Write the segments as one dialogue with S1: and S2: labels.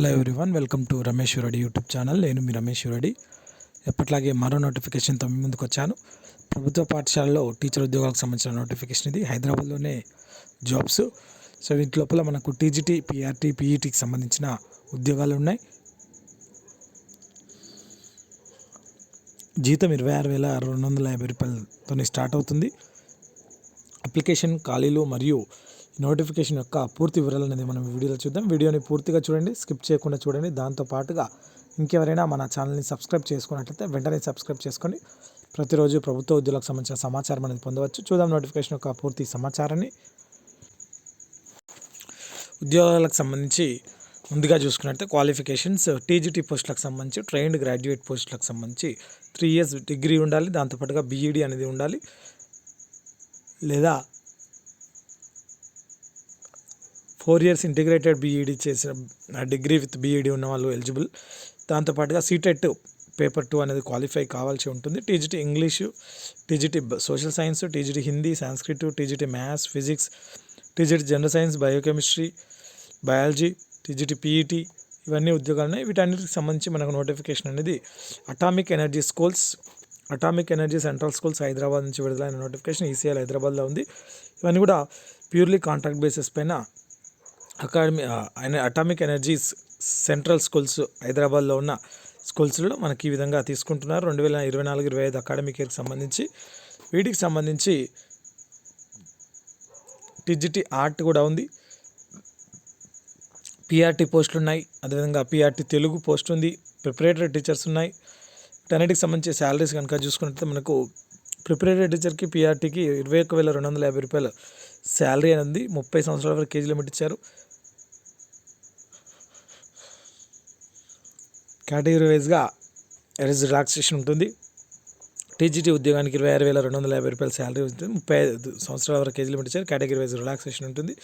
S1: Hello everyone welcome to Ramesh Reddy YouTube channel నేను మీ రమేష్ రెడ్డి ఎప్పట్లాగే మరో నోటిఫికేషన్తో మీ ముందుకు వచ్చాను. ప్రభుత్వ పాఠశాలలో టీచర్ ఉద్యోగాలకు సంబంధించిన నోటిఫికేషన్ ఇది. హైదరాబాద్లోనే జాబ్స్ సో వీటి లోపల మనకు టీజీటీ పిఆర్టీ పీఈటీకి సంబంధించిన ఉద్యోగాలు ఉన్నాయి. జీతం ఇరవై ఆరు వేల రెండు వందల యాభై రూపాయలతో స్టార్ట్ అవుతుంది. అప్లికేషన్ ఖాళీలు మరియు నోటిఫికేషన్ యొక్క పూర్తి వివరాలు అనేది మనం వీడియోలో చూద్దాం. వీడియోని పూర్తిగా చూడండి స్కిప్ చేయకుండా చూడండి. దాంతో పాటుగా ఇంకెవరైనా మన ఛానల్ని సబ్స్క్రైబ్ చేసుకున్నట్లయితే వెంటనే సబ్స్క్రైబ్ చేసుకోండి ప్రతిరోజు ప్రభుత్వ ఉద్యోగులకు సంబంధించిన సమాచారం అనేది పొందవచ్చు. చూద్దాం నోటిఫికేషన్ యొక్క పూర్తి సమాచారాన్ని. ఉద్యోగాలకు సంబంధించి ముందుగా చూసుకున్నట్లయితే క్వాలిఫికేషన్స్ టీజీటీ పోస్టులకు సంబంధించి ట్రైన్డ్ గ్రాడ్యుయేట్ పోస్టులకు సంబంధించి త్రీ ఇయర్స్ డిగ్రీ ఉండాలి. దాంతోపాటుగా బీఈడీ అనేది ఉండాలి. లేదా ఫోర్ ఇయర్స్ ఇంటిగ్రేటెడ్ బీఈడి చేసిన డిగ్రీ విత్ బీఈడి ఉన్న వాళ్ళు ఎలిజిబుల్. దాంతోపాటుగా సీటెట్ పేపర్ టూ అనేది క్వాలిఫై కావాల్సి ఉంటుంది. TGT English TGT social science TGT Hindi Sanskrit TGT maths physics TGT general science biochemistry biology TGT PET ఇవన్నీ ఉద్యోగాలు ఉన్నాయి. వీటన్నిటికి సంబంధించి మనకు నోటిఫికేషన్ అనేది atomic energy schools atomic energy central schools Hyderabad నుంచి విడుదలైన నోటిఫికేషన్ ఈసీఎల్ హైదరాబాద్లో ఉంది. ఇవన్నీ కూడా ప్యూర్లీ కాంట్రాక్ట్ బేసిస్ పైన academy atomic energy's central schools హైదరాబాద్లో ఉన్న స్కూల్స్లో మనకి ఈ విధంగా తీసుకుంటున్నారు. రెండు వేల ఇరవై నాలుగు ఇరవై ఐదు అకాడమిక్ ఇయర్కి సంబంధించి వీటికి సంబంధించి టిజిటి ఆర్ట్ కూడా ఉంది. పిఆర్టీ పోస్టులు ఉన్నాయి. అదేవిధంగా పిఆర్టీ తెలుగు పోస్ట్ ఉంది. ప్రిపరేటరీ టీచర్స్ ఉన్నాయి. వీటన్నిటికి సంబంధించి శాలరీస్ కనుక చూసుకున్నట్లయితే మనకు ప్రిపరేటరీ టీచర్కి పిఆర్టీకి ఇరవై ఒక్క వేల రెండు వందల యాభై రూపాయలు శాలరీ అనేది ముప్పై సంవత్సరాల వరకు కేజీ లిమిట్ ఇచ్చారు. కేటగిరీ వైజ్గా ఎరిజ్ రిలాక్సేషన్ ఉంటుంది. టీజీటీ ఉద్యోగానికి ఇరవై ఆరు వేల రెండు వందల యాభై రూపాయల శాలరీ ఉంటుంది ముప్పై ఐదు సంవత్సరాల వరకు ఏజ్ లిమిట్ ఇచ్చారు. కేటగిరీ వైజ్ రిలాక్సేషన్ ఉంటుంది.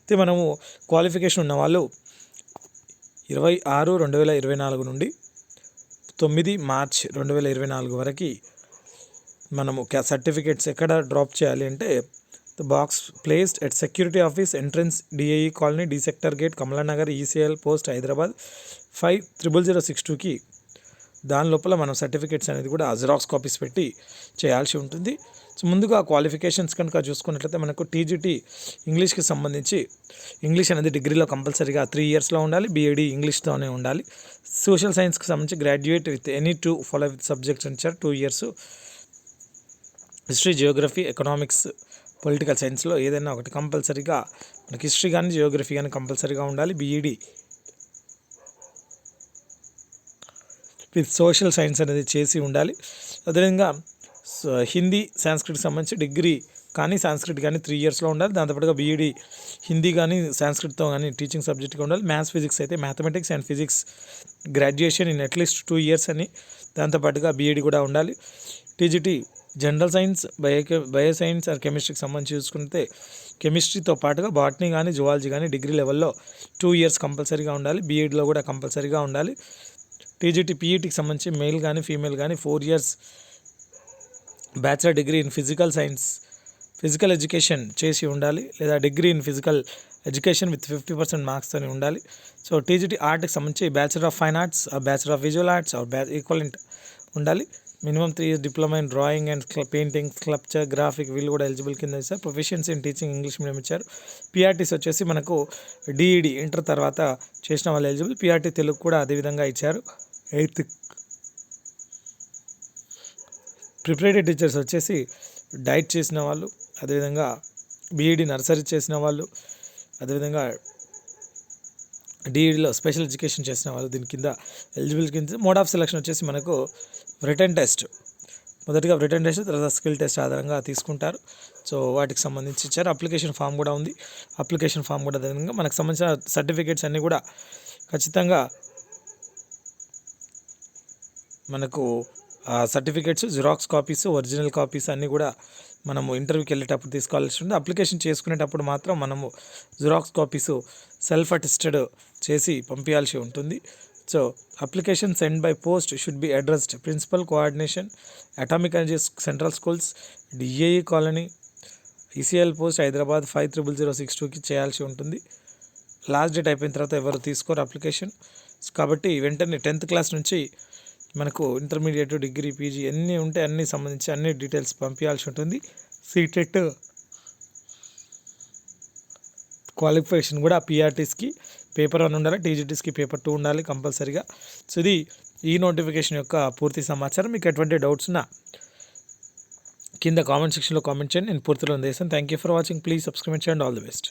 S1: అయితే మనము క్వాలిఫికేషన్ ఉన్న వాళ్ళు ఇరవై ఆరు రెండు వేల ఇరవై నాలుగు నుండి తొమ్మిది మార్చ్ రెండు వేల ఇరవై నాలుగు వరకు మనము సర్టిఫికేట్స్ ఎక్కడ డ్రాప్ చేయాలి అంటే the box placed at security office entrance DAE colony D sector gate Kamalanagar ECL post Hyderabad. Five triple zero six టూకి దాని లోపల మనం సర్టిఫికేట్స్ అనేది కూడా జిరాక్స్ కాపీస్ పెట్టి చేయాల్సి ఉంటుంది. సో ముందుగా క్వాలిఫికేషన్స్ కనుక చూసుకున్నట్లయితే మనకు టీజీటీ ఇంగ్లీష్కి సంబంధించి ఇంగ్లీష్ అనేది డిగ్రీలో కంపల్సరీగా త్రీ ఇయర్స్లో ఉండాలి బీఏడీ ఇంగ్లీష్తోనే ఉండాలి. సోషల్ సైన్స్కి సంబంధించి graduate with any two follow with subjects ఇచ్చారు two years history geography economics political సైన్స్లో ఏదైనా ఒకటి కంపల్సరీగా మనకి హిస్టరీ కానీ జియోగ్రఫీ కానీ కంపల్సరీగా ఉండాలి బీఈడీ విత్ సోషల్ సైన్స్ అనేది చేసి ఉండాలి. అదేవిధంగా హిందీ సాంస్క్రిట్ సంబంధించి డిగ్రీ కానీ సాంస్క్రిట్ కానీ త్రీ ఇయర్స్లో ఉండాలి. దాంతోపాటుగా బీఈడీ హిందీ కానీ సాంస్క్రిట్తో కానీ టీచింగ్ సబ్జెక్ట్గా ఉండాలి. మ్యాథ్స్ ఫిజిక్స్ అయితే mathematics and physics graduation in at least two years అని దాంతోపాటుగా బీఈడీ కూడా ఉండాలి. TGT general science bio bio science or కెమిస్ట్రీకి సంబంధించి చూసుకుంటే కెమిస్ట్రీతో పాటుగా బాటనీ కానీ జువాలజీ కానీ డిగ్రీ లెవెల్లో టూ ఇయర్స్ కంపల్సరీగా ఉండాలి. బీఈడిలో కూడా కంపల్సరీగా ఉండాలి. టీజీటీ పీఈటీకి సంబంధించి మేల్ కానీ ఫీమేల్ కానీ four years bachelor degree in physical science physical education చేసి ఉండాలి. లేదా degree in physical education with fifty percent మార్క్స్తో ఉండాలి. సో టీజీటీ ఆర్ట్కి సంబంధించి bachelor of fine arts bachelor of visual arts equivalent ఉండాలి. Minimum three years diploma in drawing and painting sculpture graphic వీళ్ళు కూడా eligible కింద ఇస్తారు. Professions in teaching English medium ఇచ్చారు. PRTs వచ్చేసి మనకు డిఈడి ఇంటర్ తర్వాత చేసిన వాళ్ళు ఎలిజిబుల్ పిఆర్టీ తెలుగు కూడా అదేవిధంగా ఇచ్చారు. ఎయిత్ ప్రిపరేటరీ టీచర్స్ వచ్చేసి డైట్ చేసిన వాళ్ళు అదేవిధంగా బీఈడి నర్సరీ చేసిన వాళ్ళు అదేవిధంగా డిఈడిలో స్పెషల్ ఎడ్యుకేషన్ చేసిన వాళ్ళు దీని కింద ఎలిజిబుల్ కింద మోడ్ ఆఫ్ సెలక్షన్ వచ్చేసి మనకు రిటర్న్ టెస్ట్. మొదటిగా రిటర్న్ టెస్ట్ తర్వాత స్కిల్ టెస్ట్ ఆధారంగా తీసుకుంటారు. సో వాటికి సంబంధించి ఇచ్చారు. అప్లికేషన్ ఫామ్ కూడా ఉంది. అప్లికేషన్ ఫామ్ కూడా అదేవిధంగా మనకు సంబంధించిన సర్టిఫికేట్స్ అన్నీ కూడా ఖచ్చితంగా మనకు certificates xerox copies original copies అన్నీ కూడా మనము ఇంటర్వ్యూకి వెళ్ళేటప్పుడు తీసుకోవాల్సి ఉంటుంది అప్లికేషన్ చేసుకునేటప్పుడు మాత్రం మనము జిరాక్స్ కాపీస్ సెల్ఫ్ అటెస్టెడ్ చేసి పంపించాల్సి ఉంటుంది. So application send by post should be addressed principal coordination atomic energy central schools DAE colony ECL post Hyderabad five triple zero six టూకి చేయాల్సి ఉంటుంది. లాస్ట్ డేట్ అయిపోయిన తర్వాత ఎవరు తీసుకోరు అప్లికేషన్ కాబట్టి వెంటనే టెన్త్ క్లాస్ నుంచి మనకు ఇంటర్మీడియట్ డిగ్రీ పీజీ అన్నీ ఉంటే అన్ని సంబంధించి అన్ని డీటెయిల్స్ పంపించాల్సి ఉంటుంది. సీటెట్ క్వాలిఫికేషన్ కూడా పిఆర్టీస్కి పేపర్ వన్ ఉండాలి టీజీటీస్కి పేపర్ టూ ఉండాలి కంపల్సరీగా. సో ఇది ఈ నోటిఫికేషన్ యొక్క పూర్తి సమాచారం. మీకు ఎటువంటి డౌట్స్ ఉన్నా కింద కామెంట్ సెక్షన్లో కామెంట్ చేయండి. నేను పూర్తిలో చేస్తాను thank you for watching please subscribe చేయండి ఆల్ ది బెస్ట్